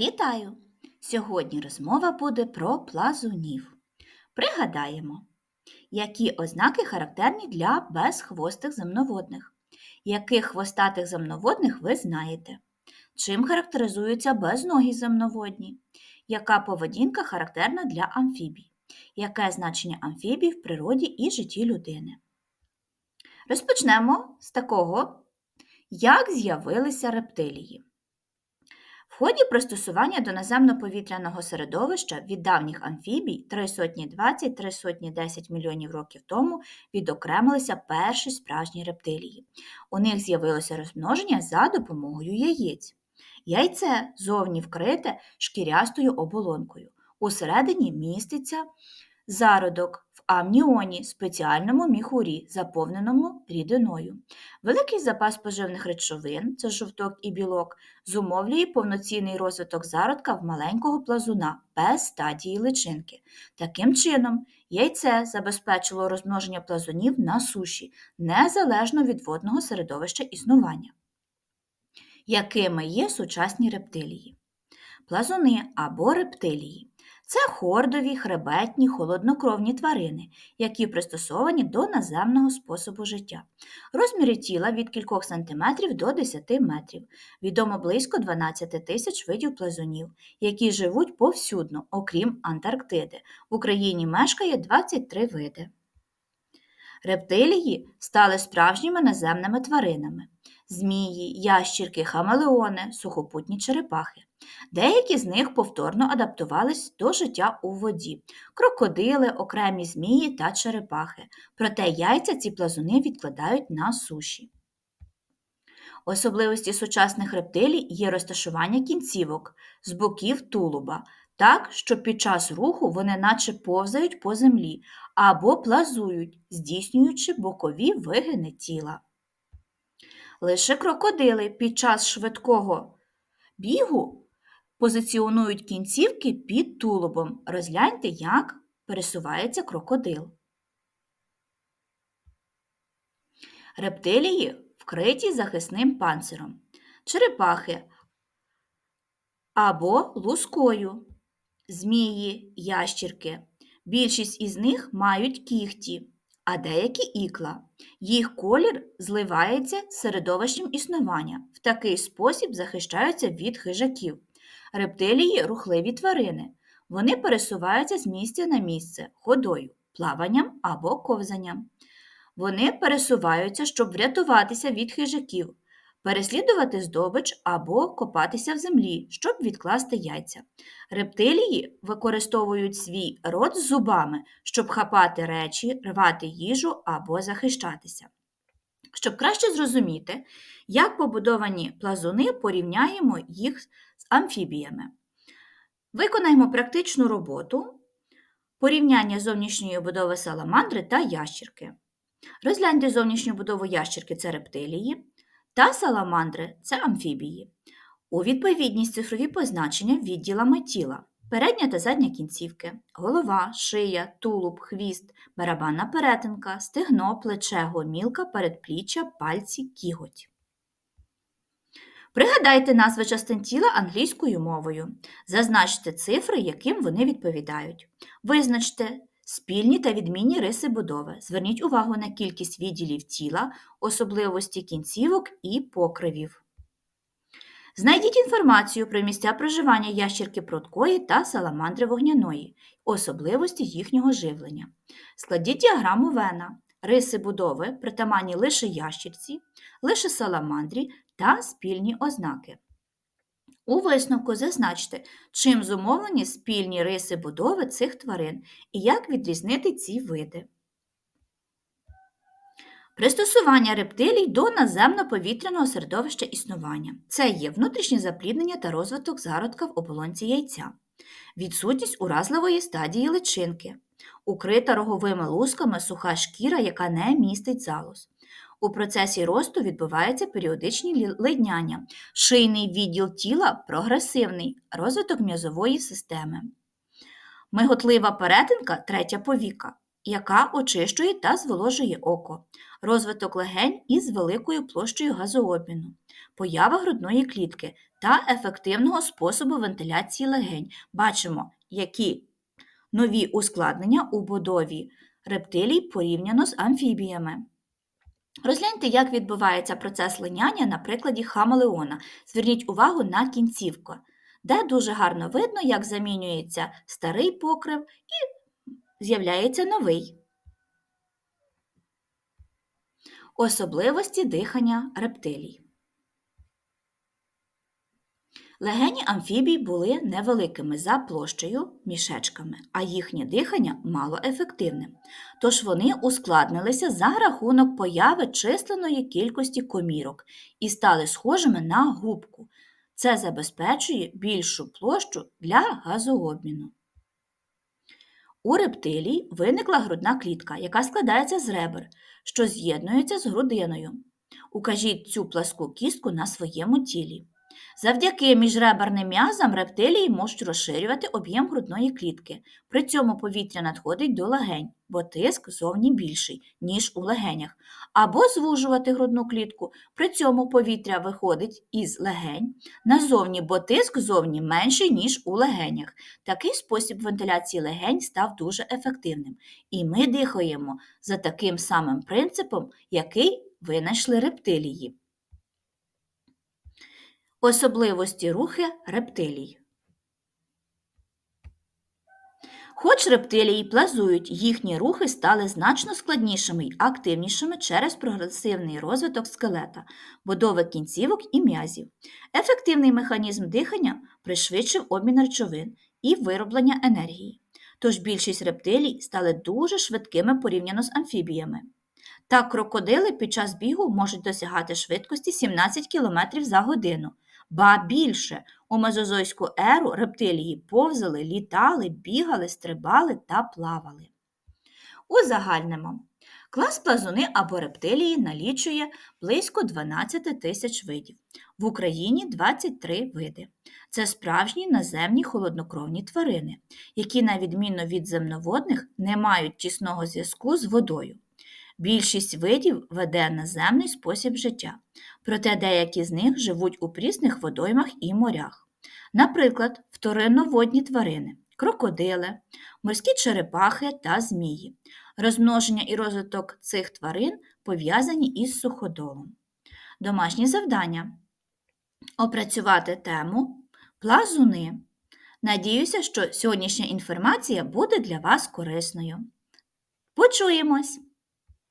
Вітаю! Сьогодні розмова буде про плазунів. Пригадаємо, які ознаки характерні для безхвостих земноводних. Яких хвостатих земноводних ви знаєте? Чим характеризуються безногі земноводні? Яка поведінка характерна для амфібій? Яке значення амфібій в природі і житті людини? Розпочнемо з такого, як з'явилися рептилії. В ході пристосування до наземно-повітряного середовища від давніх амфібій 3 сотні 20 3 сотні 10 мільйонів років тому відокремилися перші справжні рептилії. У них з'явилося розмноження за допомогою яєць. Яйце зовні вкрите шкірястою оболонкою. Усередині міститься зародок амніоні, спеціальному міхурі, заповненому рідиною. Великий запас поживних речовин, це жовток і білок, зумовлює повноцінний розвиток зародка в маленького плазуна без стадії личинки. Таким чином, яйце забезпечило розмноження плазунів на суші, незалежно від водного середовища існування. Якими є сучасні рептилії? Плазуни або рептилії це хордові, хребетні, холоднокровні тварини, які пристосовані до наземного способу життя. Розміри тіла від кількох сантиметрів до 10 метрів. Відомо близько 12 тисяч видів плазунів, які живуть повсюдно, окрім Антарктиди. В Україні мешкає 23 види. Рептилії стали справжніми наземними тваринами. Змії, ящірки, хамелеони, сухопутні черепахи. Деякі з них повторно адаптувались до життя у воді, крокодили, окремі змії та черепахи. Проте яйця ці плазуни відкладають на суші. Особливості сучасних рептилій є розташування кінцівок з боків тулуба, так, що під час руху вони наче повзають по землі або плазують, здійснюючи бокові вигини тіла. Лише крокодили під час швидкого бігу позиціонують кінцівки під тулубом. Розгляньте, як пересувається крокодил. Рептилії вкриті захисним панциром, черепахи або лускою, змії, ящірки. Більшість із них мають кіхті, а деякі ікла. Їх колір зливається з середовищем існування. В такий спосіб захищаються від хижаків. Рептилії рухливі тварини. Вони пересуваються з місця на місце ходою, плаванням або ковзанням. Вони пересуваються, щоб врятуватися від хижаків, переслідувати здобич або копатися в землі, щоб відкласти яйця. Рептилії використовують свій рот з зубами, щоб хапати речі, рвати їжу або захищатися. Щоб краще зрозуміти, як побудовані плазуни, порівняємо їх з амфібіями. Виконаємо практичну роботу порівняння зовнішньої будови саламандри та ящірки. Розгляньте зовнішню будову ящірки це рептилії, та саламандри це амфібії. У відповідність цифрові позначення відділами тіла. Передня та задня кінцівки, голова, шия, тулуб, хвіст, барабанна перетинка, стегно, плече, гомілка, передпліччя, пальці, кіготь. Пригадайте назви частин тіла англійською мовою. Зазначте цифри, яким вони відповідають. Визначте спільні та відмінні риси будови. Зверніть увагу на кількість відділів тіла, особливості кінцівок і покривів. Знайдіть інформацію про місця проживання ящірки пруткої та саламандри вогняної, особливості їхнього живлення. Складіть діаграму вена, риси будови, притаманні лише ящірці, лише саламандрі та спільні ознаки. У висновку зазначте, чим зумовлені спільні риси будови цих тварин і як відрізнити ці види. Пристосування рептилій до наземно-повітряного середовища існування. Це є внутрішнє запліднення та розвиток зародка в оболонці яйця, відсутність уразливої стадії личинки, укрита роговими лусками суха шкіра, яка не містить залоз. У процесі росту відбуваються періодичні лидняння, шийний відділ тіла прогресивний, розвиток м'язової системи. Миготлива перетинка третя повіка, яка очищує та зволожує око, розвиток легень із великою площею газообміну, поява грудної клітки та ефективного способу вентиляції легень. Бачимо, які нові ускладнення у будові рептилій порівняно з амфібіями. Розгляньте, як відбувається процес линяння на прикладі хамелеона. Зверніть увагу на кінцівку, де дуже гарно видно, як замінюється старий покрив і з'являється новий. Особливості дихання рептилій. Легені амфібій були невеликими за площею мішечками, а їхнє дихання малоефективне. Тож вони ускладнилися за рахунок появи численної кількості комірок і стали схожими на губку. Це забезпечує більшу площу для газообміну. У рептилій виникла грудна клітка, яка складається з ребер, що з'єднуються з грудиною. Укажіть цю пласку кістку на своєму тілі. Завдяки міжреберним м'язам рептилії можуть розширювати об'єм грудної клітки. При цьому повітря надходить до легень, бо тиск зовні більший, ніж у легенях, або звужувати грудну клітку. При цьому повітря виходить із легень назовні, бо тиск зовні менший, ніж у легенях. Такий спосіб вентиляції легень став дуже ефективним. І ми дихаємо за таким самим принципом, який винайшли рептилії. Особливості рухи рептилій. Хоч рептилії плазують, їхні рухи стали значно складнішими й активнішими через прогресивний розвиток скелета, будови кінцівок і м'язів. Ефективний механізм дихання пришвидшив обмін речовин і вироблення енергії. Тож більшість рептилій стали дуже швидкими порівняно з амфібіями. Так, крокодили під час бігу можуть досягати швидкості 17 км за годину. Ба більше у мезозойську еру рептилії повзали, літали, бігали, стрибали та плавали. Узагальнимо. Клас плазуни або рептилії налічує близько 12 тисяч видів. В Україні 23 види. Це справжні наземні холоднокровні тварини, які, на відміну від земноводних, не мають тісного зв'язку з водою. Більшість видів веде наземний спосіб життя, проте деякі з них живуть у прісних водоймах і морях. Наприклад, вторинноводні тварини, крокодили, морські черепахи та змії. Розмноження і розвиток цих тварин пов'язані із суходолом. Домашні завдання опрацювати тему плазуни. Надіюся, що сьогоднішня інформація буде для вас корисною. Почуємось!